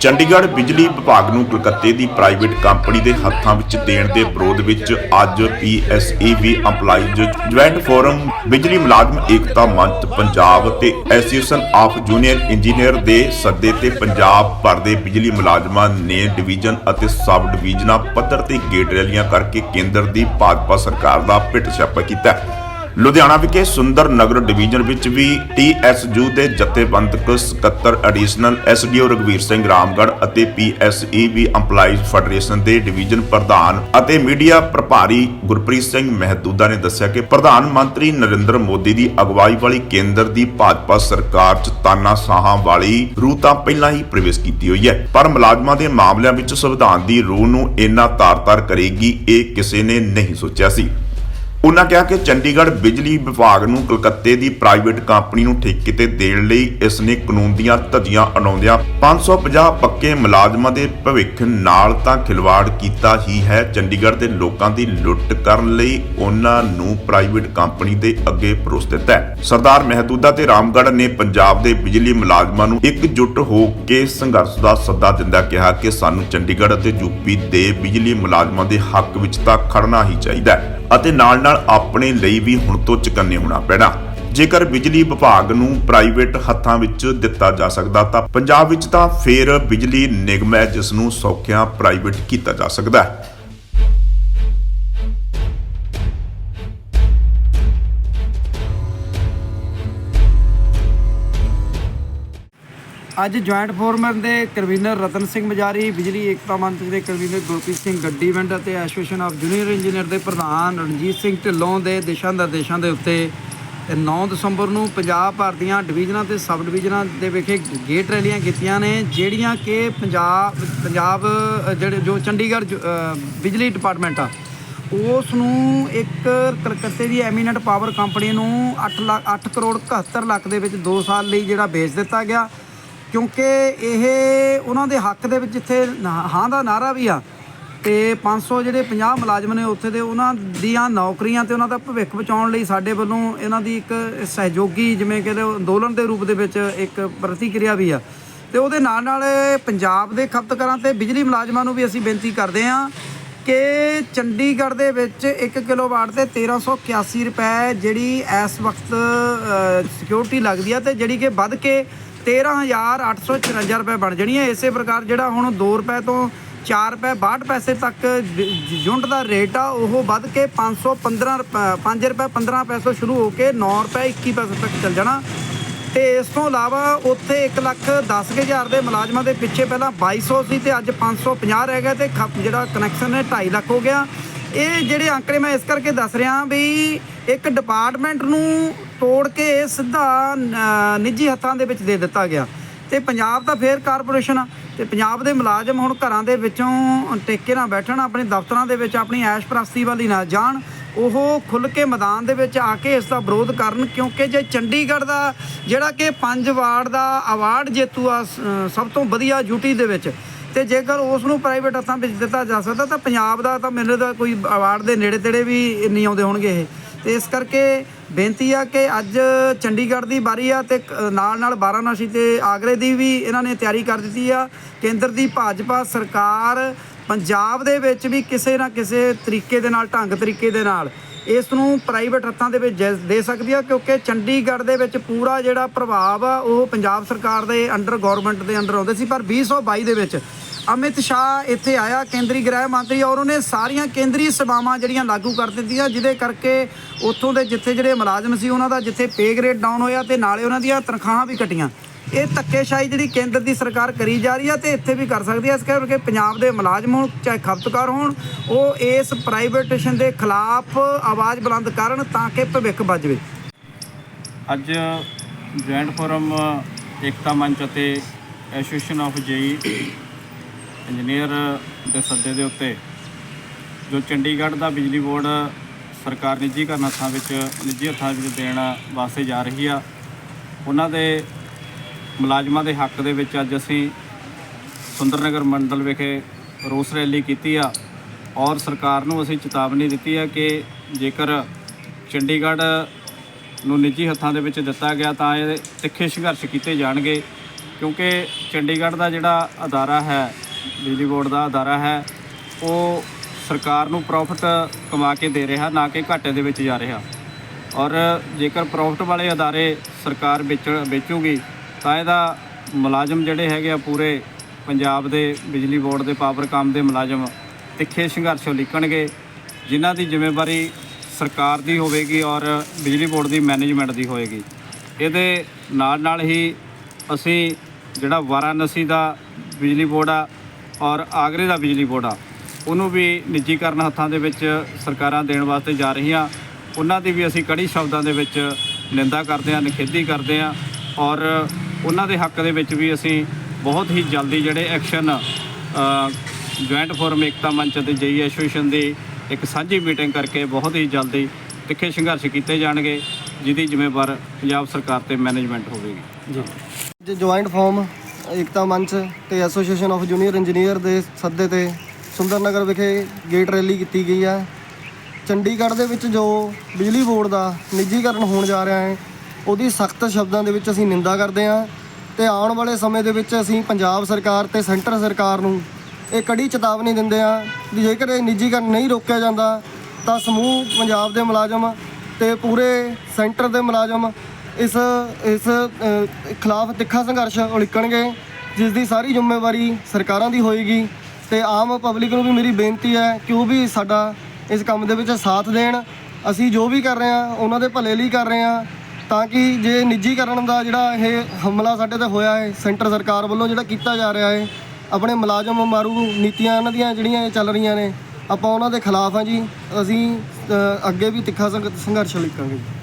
ਚੰਡੀਗੜ੍ਹ ਬਿਜਲੀ ਵਿਭਾਗ ਨੂੰ ਕਲਕੱਤੇ ਦੀ ਪ੍ਰਾਈਵੇਟ ਕੰਪਨੀ ਦੇ ਹੱਥਾਂ ਵਿੱਚ ਦੇਣ ਦੇ ਵਿਰੋਧ ਵਿੱਚ ਅੱਜ ਪੀਐਸਈਬੀ EMPLOYEES ਜੁਆਇੰਟ ਫੋਰਮ ਬਿਜਲੀ ਮੁਲਾਜ਼ਮ ਏਕਤਾ ਮੰਚ, ਪੰਜਾਬ ਤੇ ਐਸੋਸੀਏਸ਼ਨ ਆਫ ਜੂਨੀਅਰ ਇੰਜੀਨੀਅਰ ਦੇ ਸੱਦੇ ਤੇ ਪੰਜਾਬ ਭਰ ਦੇ ਬਿਜਲੀ ਮੁਲਾਜ਼ਮਾਂ ਨੇ ਡਿਵੀਜ਼ਨ ਅਤੇ ਸਬ ਡਿਵੀਜ਼ਨਾਂ ਪੱਧਰ ਤੇ ਗੇਟ ਰੈਲੀਆਂ ਕਰਕੇ ਕੇਂਦਰ ਦੀ ਭਾਜਪਾ ਸਰਕਾਰ ਦਾ ਪਿੱਟ ਛਾਪਾ ਕੀਤਾ। ਲੁਧਿਆਣਾ ਵਿਖੇ ਸੁੰਦਰ ਨਗਰ ਡਿਵੀਜ਼ਨ ਵਿੱਚ ਵੀ ਟੀਐਸਯੂ ਦੇ ਜਥੇਬੰਦਕ ਸਕੱਤਰ ਐਡੀਸ਼ਨਲ ਐਸਡੀਓ ਰਗਵੀਰ ਸਿੰਘ ਰਾਮਗੜ੍ਹ ਅਤੇ ਪੀਐਸਈਬੀ EMPLOYEES ਫੈਡਰੇਸ਼ਨ ਦੇ ਡਿਵੀਜ਼ਨ ਪ੍ਰਧਾਨ ਅਤੇ ਮੀਡੀਆ ਪ੍ਰਭਾਰੀ ਗੁਰਪ੍ਰੀਤ ਸਿੰਘ ਮਹਿਦੂਦਾ ਨੇ ਦੱਸਿਆ ਕਿ ਪ੍ਰਧਾਨ ਮੰਤਰੀ ਨਰਿੰਦਰ ਮੋਦੀ ਦੀ ਅਗਵਾਈ ਵਾਲੀ ਕੇਂਦਰ ਦੀ ਭਾਜਪਾ ਸਰਕਾਰ 'ਚ ਤਾਨਾ ਤਾਨਾਸ਼ਾਹਾਂ ਵਾਲੀ ਰੂਹ ਤਾਂ ਪਹਿਲਾਂ ਹੀ ਪ੍ਰਵੇਸ਼ ਕੀਤੀ ਹੋਈ ਹੈ, ਪਰ ਮੁਲਾਜ਼ਮਾਂ ਦੇ ਮਾਮਲਿਆਂ ਵਿੱਚ ਸੰਵਿਧਾਨ ਦੀ ਰੂਹ ਨੂੰ ਇੰਨਾ ਤਾਰ-ਤਾਰ ਕਰੇਗੀ ਇਹ ਕਿਸੇ ਨੇ ਨਹੀਂ ਸੋਚਿਆ ਸੀ। ਉਨ੍ਹਾਂ ਕਿਹਾ ਕਿ ਚੰਡੀਗੜ੍ਹ ਬਿਜਲੀ ਵਿਭਾਗ ਨੂੰ ਕਲਕੱਤੇ ਦੀ ਪ੍ਰਾਈਵੇਟ ਕੰਪਨੀ ਨੂੰ ਠੇਕੇ ਤੇ ਦੇਣ ਲਈ ਇਸ ਨੇ ਕਾਨੂੰਨ ਦੀਆਂ ਧੱਜੀਆਂ ਅਣਾਉਂਦਿਆਂ 550 ਪੱਕੇ ਮੁਲਾਜ਼ਮਾਂ ਦੇ ਭਵਿੱਖ ਨਾਲ ਤਾਂ ਖਿਲਵਾੜ ਕੀਤਾ ਹੀ ਹੈ। ਚੰਡੀਗੜ੍ਹ ਦੇ ਲੋਕਾਂ ਦੀ ਲੁੱਟ ਕਰਨ ਲਈ ਉਹਨਾਂ ਨੂੰ ਪ੍ਰਾਈਵੇਟ ਕੰਪਨੀ ਦੇ ਅੱਗੇ ਪਰੋਸ ਦਿੱਤਾ ਹੈ। ਸਰਦਾਰ ਮਹਿਦੂਦਾ ਤੇ ਰਾਮਗੜ੍ਹ ਨੇ ਪੰਜਾਬ ਦੇ ਬਿਜਲੀ ਮੁਲਾਜ਼ਮਾਂ ਨੂੰ ਇਕਜੁੱਟ ਹੋ ਕੇ ਸੰਘਰਸ਼ ਦਾ ਸੱਦਾ ਦਿੰਦਾ ਕਿਹਾ ਕਿ ਸਾਨੂੰ ਚੰਡੀਗੜ੍ਹ ਅਤੇ ਯੂਪੀ ਦੇ ਬਿਜਲੀ ਮੁਲਾਜ਼ਮਾਂ ਦੇ ਹੱਕ ਵਿੱਚ ਤਾਂ ਖੜਨਾ ਹੀ ਚਾਹੀਦਾ ਹੈ। ਅਤੇ ਨਾਲ-ਨਾਲ ਆਪਣੇ ਲਈ ਵੀ ਹੁਣ ਤੋਂ ਚੁਕੰਨੇ ਹੋਣਾ ਪੈਣਾ। ਜੇਕਰ ਬਿਜਲੀ ਵਿਭਾਗ ਨੂੰ ਪ੍ਰਾਈਵੇਟ ਹੱਥਾਂ ਵਿੱਚ ਦਿੱਤਾ ਜਾ ਸਕਦਾ ਤਾਂ ਪੰਜਾਬ ਵਿੱਚ ਤਾਂ ਫੇਰ ਬਿਜਲੀ ਨਿਗਮ ਹੈ, ਜਿਸ ਨੂੰ ਸੌਖਿਆਂ ਪ੍ਰਾਈਵੇਟ ਕੀਤਾ ਜਾ ਸਕਦਾ ਹੈ। ਅੱਜ ਜੁਆਇੰਟ ਫੋਰਮਨ ਦੇ ਕਨਵੀਨਰ ਰਤਨ ਸਿੰਘ ਮਜਾਰੀ, ਬਿਜਲੀ ਏਕਤਾ ਮੰਚ ਦੇ ਕਨਵੀਨਰ ਗੁਰਪ੍ਰੀਤ ਸਿੰਘ ਗੱਡੀਵਿੰਡ ਅਤੇ ਐਸੋਸੀਏਸ਼ਨ ਆਫ ਜੂਨੀਅਰ ਇੰਜੀਨੀਅਰ ਦੇ ਪ੍ਰਧਾਨ ਰਣਜੀਤ ਸਿੰਘ ਢਿੱਲੋਂ ਦੇ ਦਿਸ਼ਾ ਨਿਰਦੇਸ਼ਾਂ ਦੇ ਉੱਤੇ ਇਹ 9 ਦਸੰਬਰ ਨੂੰ ਪੰਜਾਬ ਭਰ ਦੀਆਂ ਡਿਵੀਜ਼ਨਾਂ ਤੇ ਸਬ ਡਿਵੀਜ਼ਨਾਂ ਦੇ ਵਿਖੇ ਗੇਟ ਰੈਲੀਆਂ ਕੀਤੀਆਂ ਨੇ, ਜਿਹੜੀਆਂ ਕਿ ਪੰਜਾਬ ਪੰਜਾਬ ਜਿਹੜੇ ਜੋ ਚੰਡੀਗੜ੍ਹ, ਜ- ਬਿਜਲੀ ਡਿਪਾਰਟਮੈਂਟ ਆ ਉਸ ਨੂੰ ਇੱਕ ਕਲਕੱਤੇ ਦੀ ਐਮੀਨੈਂਟ ਪਾਵਰ ਕੰਪਨੀ ਨੂੰ 8 ਲੱਖ 8 ਕਰੋੜ 71 ਲੱਖ ਦੇ ਵਿੱਚ 2 ਸਾਲ ਲਈ ਜਿਹੜਾ ਵੇਚ ਦਿੱਤਾ ਗਿਆ। ਕਿਉਂਕਿ ਇਹ ਉਹਨਾਂ ਦੇ ਹੱਕ ਦੇ ਵਿੱਚ ਜਿੱਥੇ ਨਾ- ਹਾਂ ਦਾ ਨਾਰਾ ਵੀ ਆ। ਤੇ 500 ਜਿਹੜੇ 50 ਮੁਲਾਜ਼ਮ ਨੇ ਉੱਥੇ ਦੇ, ਉਹਨਾਂ ਦੀਆਂ ਨੌਕਰੀਆਂ ਤੇ ਉਹਨਾਂ ਦਾ ਭਵਿੱਖ ਬਚਾਉਣ ਲਈ ਸਾਡੇ ਵੱਲੋਂ ਇਹਨਾਂ ਦੀ ਇੱਕ ਸਹਿਯੋਗੀ ਜਿਵੇਂ ਕਿ ਅੰਦੋਲਨ ਦੇ ਰੂਪ ਦੇ ਵਿੱਚ ਇੱਕ ਪ੍ਰਤੀਕਿਰਿਆ ਵੀ ਆ। ਤੇ ਉਹਦੇ ਨਾਲ ਨਾਲ ਪੰਜਾਬ ਦੇ ਖਪਤਕਾਰਾਂ ਤੇ ਬਿਜਲੀ ਮੁਲਾਜ਼ਮਾਂ ਨੂੰ ਵੀ ਅਸੀਂ ਬੇਨਤੀ ਕਰਦੇ ਹਾਂ ਕਿ ਚੰਡੀਗੜ੍ਹ ਦੇ ਵਿੱਚ 1 ਕਿਲੋਵਾਟ ਤੇ 1381 ਰੁਪਏ ਜਿਹੜੀ ਇਸ ਵਕਤ ਸਿਕਿਉਰਿਟੀ ਲੱਗਦੀ ਆ ਤੇ ਜਿਹੜੀ ਕਿ ਵੱਧ ਕੇ 13854 ਰੁਪਏ ਬਣ ਜਾਣੀ ਹੈ। ਇਸੇ ਪ੍ਰਕਾਰ ਜਿਹੜਾ ਹੁਣ 2 ਰੁਪਏ ਤੋਂ 4 ਰੁਪਏ 62 ਪੈਸੇ ਤੱਕ ਜ- ਯੂਨਿਟ ਦਾ ਰੇਟ ਆ, ਉਹ ਵੱਧ ਕੇ 515 ਰੁਪਏ 5 ਰੁਪਏ 15 ਪੈਸੇ ਸ਼ੁਰੂ ਹੋ ਕੇ 9 ਰੁਪਏ 21 ਪੈਸੇ ਤੱਕ ਚੱਲ ਜਾਣਾ। ਤੇ ਇਸ ਤੋਂ ਇਲਾਵਾ ਉੱਥੇ 1 ਲੱਖ 10 ਕੁ ਹਜ਼ਾਰ ਦੇ ਮੁਲਾਜ਼ਮਾਂ ਦੇ ਪਿੱਛੇ ਪਹਿਲਾਂ 2200 ਸੀ ਤੇ ਅੱਜ 550 ਰਹਿ ਗਿਆ ਤੇ ਖਪ- ਜਿਹੜਾ ਕਨੈਕਸ਼ਨ ਹੈ 2.5 ਲੱਖ ਹੋ ਗਿਆ। ਇਹ ਜਿਹੜੇ ਅੰਕੜੇ ਮੈਂ ਇਸ ਕਰਕੇ ਦੱਸ ਰਿਹਾ ਵੀ ਇੱਕ ਡਿਪਾਰਟਮੈਂਟ ਨੂੰ ਤੋੜ ਕੇ ਸਿੱਧਾ ਨਿੱਜੀ ਹੱਥਾਂ ਦੇ ਵਿੱਚ ਦੇ ਦਿੱਤਾ ਗਿਆ। ਤੇ ਪੰਜਾਬ ਤਾਂ ਫੇਰ ਕਾਰਪੋਰੇਸ਼ਨ ਆ, ਤੇ ਪੰਜਾਬ ਦੇ ਮੁਲਾਜ਼ਮ ਹੁਣ ਘਰਾਂ ਦੇ ਵਿੱਚੋਂ ਟੇਕੇ ਨਾਲ ਬੈਠਣ, ਆਪਣੇ ਦਫ਼ਤਰਾਂ ਦੇ ਵਿੱਚ ਆਪਣੀ ਐਸ਼ ਪ੍ਰਸਤੀ ਵਾਲੀ ਨਾ ਜਾਣ, ਉਹ ਖੁੱਲ ਕੇ ਮੈਦਾਨ ਦੇ ਵਿੱਚ ਆ ਕੇ ਇਸ ਦਾ ਵਿਰੋਧ ਕਰਨ, ਕਿਉਂਕਿ ਜੇ ਚੰਡੀਗੜ੍ਹ ਦਾ ਜਿਹੜਾ ਕਿ ਪੰਜ ਵਾਰਡ ਦਾ ਅਵਾਰਡ ਜੇਤੂ ਆ ਸਭ ਤੋਂ ਵਧੀਆ ਯੂਟੀ ਦੇ ਵਿੱਚ ਤੇ ਜੇਕਰ ਉਸ ਨੂੰ ਪ੍ਰਾਈਵੇਟ ਹੱਥਾਂ ਵਿੱਚ ਦਿੱਤਾ ਜਾ ਸਕਦਾ, ਤਾਂ ਪੰਜਾਬ ਦਾ ਤਾਂ ਮੈਨੂੰ ਤਾਂ ਕੋਈ ਅਵਾਰਡ ਦੇ ਨੇੜੇ ਤੇੜੇ ਵੀ ਨਹੀਂ ਆਉਂਦੇ ਹੋਣਗੇ ਇਹ। ਤੇ ਇਸ ਕਰਕੇ ਬੇਨਤੀ ਆ ਕਿ ਅੱਜ ਚੰਡੀਗੜ੍ਹ ਦੀ ਬਾਰੀ ਆ ਤੇ ਨਾਲ ਨਾਲ ਵਾਰਾਣਸੀ ਤੇ ਆਗਰੇ ਦੀ ਵੀ ਇਹਨਾਂ ਨੇ ਤਿਆਰੀ ਕਰ ਦਿੱਤੀ ਆ। ਕੇਂਦਰ ਦੀ ਭਾਜਪਾ ਸਰਕਾਰ ਪੰਜਾਬ ਦੇ ਵਿੱਚ ਵੀ ਕਿਸੇ ਨਾ ਕਿਸੇ ਤਰੀਕੇ ਦੇ ਨਾਲ, ਢੰਗ ਤਰੀਕੇ ਦੇ ਨਾਲ ਇਸ ਨੂੰ ਪ੍ਰਾਈਵੇਟ ਹੱਥਾਂ ਦੇ ਵਿੱਚ ਜੈ- ਦੇ ਸਕਦੀ ਆ, ਕਿਉਂਕਿ ਚੰਡੀਗੜ੍ਹ ਦੇ ਵਿੱਚ ਪੂਰਾ ਜਿਹੜਾ ਪ੍ਰਭਾਵ ਆ, ਉਹ ਪੰਜਾਬ ਸਰਕਾਰ ਦੇ ਅੰਡਰ ਗਵਰਨਮੈਂਟ ਦੇ ਅੰਡਰ ਆਉਂਦੇ ਸੀ, ਪਰ 2022 ਦੇ ਵਿੱਚ ਅਮਿਤ ਸ਼ਾਹ ਇੱਥੇ ਆਇਆ, ਕੇਂਦਰੀ ਗ੍ਰਹਿ ਮੰਤਰੀ, ਔਰ ਉਹਨੇ ਸਾਰੀਆਂ ਕੇਂਦਰੀ ਸੇਵਾਵਾਂ ਜਿਹੜੀਆਂ ਲਾਗੂ ਕਰ ਦਿੱਤੀਆਂ, ਜਿਹਦੇ ਕਰਕੇ ਉੱਥੋਂ ਦੇ ਜਿੱਥੇ ਜਿਹੜੇ ਮੁਲਾਜ਼ਮ ਸੀ, ਉਹਨਾਂ ਦਾ ਜਿੱਥੇ ਪੇ ਗ੍ਰੇਡ ਡਾਊਨ ਹੋਇਆ, ਤੇ ਨਾਲੇ ਉਹਨਾਂ ਦੀਆਂ ਤਨਖਾਹਾਂ ਵੀ ਘਟੀਆਂ। ਇਹ ਧੱਕੇਸ਼ਾਹੀ ਜਿਹੜੀ ਕੇਂਦਰ ਦੀ ਸਰਕਾਰ ਕਰੀ ਜਾ ਰਹੀ ਆ ਤੇ ਇੱਥੇ ਵੀ ਕਰ ਸਕਦੀ ਹੈ ਇਸ ਕਰਕੇ ਪੰਜਾਬ ਦੇ ਮੁਲਾਜ਼ਮ ਹੋਣ, ਚਾਹੇ ਖਪਤਕਾਰ ਹੋਣ, ਉਹ ਇਸ ਪ੍ਰਾਈਵੇਟੇਸ਼ਨ ਦੇ ਖਿਲਾਫ ਆਵਾਜ਼ ਬੁਲੰਦ ਕਰਨ ਤਾਂ ਕਿ ਭਵਿੱਖ ਬਚਵੇ ਅੱਜ ਜੁਆਇੰਟ ਫੋਰਮ, ਏਕਤਾ ਮੰਚ ਅਤੇ ਐਸੋਸੀਏਸ਼ਨ ਆਫ ਜੇਈ ਇੰਜੀਨੀਅਰ ਦੇ ਸੱਦੇ ਦੇ ਉੱਤੇ ਜੋ ਚੰਡੀਗੜ੍ਹ ਦਾ ਬਿਜਲੀ ਬੋਰਡ ਸਰਕਾਰ ਨਿੱਜੀ ਹੱਥਾਂ ਵਿੱਚ, ਨਿੱਜੀ ਹੱਥਾਂ ਵਿੱਚ ਦੇਣ ਵਾਸਤੇ ਜਾ ਰਹੀ ਆ, ਉਹਨਾਂ ਦੇ ਮੁਲਾਜ਼ਮਾਂ ਦੇ ਹੱਕ ਦੇ ਵਿੱਚ ਅੱਜ ਅਸੀਂ ਸੁੰਦਰਨਗਰ ਮੰਡਲ ਵਿਖੇ ਰੋਸ ਰੈਲੀ ਕੀਤੀ ਆ ਔਰ ਸਰਕਾਰ ਨੂੰ ਅਸੀਂ ਚੇਤਾਵਨੀ ਦਿੱਤੀ ਆ ਕਿ ਜੇਕਰ ਚੰਡੀਗੜ੍ਹ ਨੂੰ ਨਿੱਜੀ ਹੱਥਾਂ ਦੇ ਵਿੱਚ ਦਿੱਤਾ ਗਿਆ ਤਾਂ ਇਹ ਤਿੱਖੇ ਸੰਘਰਸ਼ ਕੀਤੇ ਜਾਣਗੇ, ਕਿਉਂਕਿ ਚੰਡੀਗੜ੍ਹ ਦਾ ਜਿਹੜਾ ਅਦਾਰਾ ਹੈ, ਬਿਜਲੀ ਬੋਰਡ ਦਾ ਅਦਾਰਾ ਹੈ, ਉਹ ਸਰਕਾਰ ਨੂੰ ਪ੍ਰੋਫਿਟ ਕਮਾ ਕੇ ਦੇ ਰਿਹਾ, ਨਾ ਕਿ ਘਾਟੇ ਦੇ ਵਿੱਚ ਜਾ ਰਿਹਾ। ਔਰ ਜੇਕਰ ਪ੍ਰੋਫਿਟ ਵਾਲੇ ਅਦਾਰੇ ਸਰਕਾਰ ਵੇਚ, ਵੇਚੂਗੀ ਤਾਂ ਇਹਦਾ ਮੁਲਾਜ਼ਮ ਜਿਹੜੇ ਹੈਗੇ ਆ ਪੂਰੇ ਪੰਜਾਬ ਦੇ ਬਿਜਲੀ ਬੋਰਡ ਦੇ ਪਾਵਰਕਾਮ ਦੇ ਮੁਲਾਜ਼ਮ ਤਿੱਖੇ ਸੰਘਰਸ਼ ਲਿਖਣਗੇ ਜਿਨ੍ਹਾਂ ਦੀ ਜ਼ਿੰਮੇਵਾਰੀ ਸਰਕਾਰ ਦੀ ਹੋਵੇਗੀ ਔਰ ਬਿਜਲੀ ਬੋਰਡ ਦੀ ਮੈਨੇਜਮੈਂਟ ਦੀ ਹੋਏਗੀ ਇਹਦੇ ਨਾਲ ਨਾਲ ਹੀ ਅਸੀਂ ਜਿਹੜਾ ਵਾਰਾਣਸੀ ਦਾ ਬਿਜਲੀ ਬੋਰਡ ਆ ਔਰ ਆਗਰੇ ਦਾ ਬਿਜਲੀ ਬੋਰਡ ਆ, ਉਹਨੂੰ ਵੀ ਨਿੱਜੀਕਰਨ ਹੱਥਾਂ ਦੇ ਵਿੱਚ ਸਰਕਾਰਾਂ ਦੇਣ ਵਾਸਤੇ ਜਾ ਰਹੀਆਂ। ਉਹਨਾਂ ਦੀ ਵੀ ਅਸੀਂ ਕੜੀ ਸ਼ਬਦਾਂ ਦੇ ਵਿੱਚ ਨਿੰਦਾ ਕਰਦੇ ਹਾਂ, ਨਿਖੇਧੀ ਕਰਦੇ ਹਾਂ ਔਰ ਉਹਨਾਂ ਦੇ ਹੱਕ ਦੇ ਵਿੱਚ ਵੀ ਅਸੀਂ ਬਹੁਤ ਹੀ ਜਲਦੀ ਜਿਹੜੇ ਐਕਸ਼ਨ ਜੁਆਇੰਟ ਫੋਰਮ ਏਕਤਾ ਮੰਚ ਅਤੇ ਜਈ ਐਸੋਸੀਏਸ਼ਨ ਦੀ ਇੱਕ ਸਾਂਝੀ ਮੀਟਿੰਗ ਕਰਕੇ ਬਹੁਤ ਹੀ ਜਲਦੀ ਤਿੱਖੇ ਸੰਘਰਸ਼ ਕੀਤੇ ਜਾਣਗੇ, ਜਿਹਦੀ ਜ਼ਿੰਮੇਵਾਰ ਪੰਜਾਬ ਸਰਕਾਰ ਤੇ ਮੈਨੇਜਮੈਂਟ ਹੋਵੇਗੀ। ਜੀ। ਅੱਜ ਜੁਆਇੰਟ ਫੋਰਮ ਏਕਤਾ ਮੰਚ ਤੇ ਐਸੋਸੀਏਸ਼ਨ ਆਫ ਜੂਨੀਅਰ ਇੰਜੀਨੀਅਰ ਦੇ ਸੱਦੇ ਤੇ ਸੁੰਦਰਨਗਰ ਵਿਖੇ ਗੇਟ ਰੈਲੀ ਕੀਤੀ ਗਈ ਹੈ। ਚੰਡੀਗੜ੍ਹ ਦੇ ਵਿੱਚ ਜੋ ਬਿਜਲੀ ਬੋਰਡ ਦਾ ਨਿੱਜੀਕਰਨ ਹੋਣ ਜਾ ਰਿਹਾ ਹੈ ਉਹਦੀ ਸਖਤ ਸ਼ਬਦਾਂ ਦੇ ਵਿੱਚ ਅਸੀਂ ਨਿੰਦਾ ਕਰਦੇ ਹਾਂ ਤੇ ਆਉਣ ਵਾਲੇ ਸਮੇਂ ਦੇ ਵਿੱਚ ਅਸੀਂ ਪੰਜਾਬ ਸਰਕਾਰ ਤੇ ਸੈਂਟਰ ਸਰਕਾਰ ਨੂੰ ਇਹ ਕੜੀ ਚੇਤਾਵਨੀ ਦਿੰਦੇ ਹਾਂ ਵੀ ਜੇਕਰ ਇਹ ਨਿੱਜੀਕਰਨ ਨਹੀਂ ਰੋਕਿਆ ਜਾਂਦਾ ਤਾਂ ਸਮੂਹ ਪੰਜਾਬ ਦੇ ਮੁਲਾਜ਼ਮ ਤੇ ਪੂਰੇ ਸੈਂਟਰ ਦੇ ਮੁਲਾਜ਼ਮ ਇਸ ਇਸ ਖਿਲਾਫ ਤਿੱਖਾ ਸੰਘਰਸ਼ ਉਲੀਕਣਗੇ, ਜਿਸ ਦੀ ਸਾਰੀ ਜ਼ਿੰਮੇਵਾਰੀ ਸਰਕਾਰਾਂ ਦੀ ਹੋਏਗੀ ਤੇ ਆਮ ਪਬਲਿਕ ਨੂੰ ਵੀ ਮੇਰੀ ਬੇਨਤੀ ਹੈ ਕਿ ਉਹ ਵੀ ਸਾਡਾ ਇਸ ਕੰਮ ਦੇ ਵਿੱਚ ਸਾਥ ਦੇਣ। ਅਸੀਂ ਜੋ ਵੀ ਕਰ ਰਹੇ ਹਾਂ, ਉਹਨਾਂ ਦੇ ਭਲੇ ਲਈ ਕਰ ਰਹੇ ਹਾਂ। ਤਾਂ ਕਿ ਜੇ ਨਿੱਜੀਕਰਨ ਦਾ ਜਿਹੜਾ ਇਹ ਹਮਲਾ ਸਾਡੇ ਤੇ ਹੋਇਆ ਹੈ ਸੈਂਟਰ ਸਰਕਾਰ ਵੱਲੋਂ ਜਿਹੜਾ ਕੀਤਾ ਜਾ ਰਿਹਾ ਹੈ ਆਪਣੇ ਮੁਲਾਜ਼ਮ ਮਾਰੂ ਨੀਤੀਆਂ ਇਹਨਾਂ ਦੀਆਂ ਜਿਹੜੀਆਂ ਇਹ ਚੱਲ ਰਹੀਆਂ ਨੇ ਆਪਾਂ ਉਹਨਾਂ ਦੇ ਖਿਲਾਫ ਹਾਂ ਜੀ ਅਸੀਂ ਅ, ਅੱਗੇ ਵੀ ਤਿੱਖਾ ਸੰਘ- ਸੰਘਰਸ਼ ਲਿਖਾਂਗੇ ਜੀ।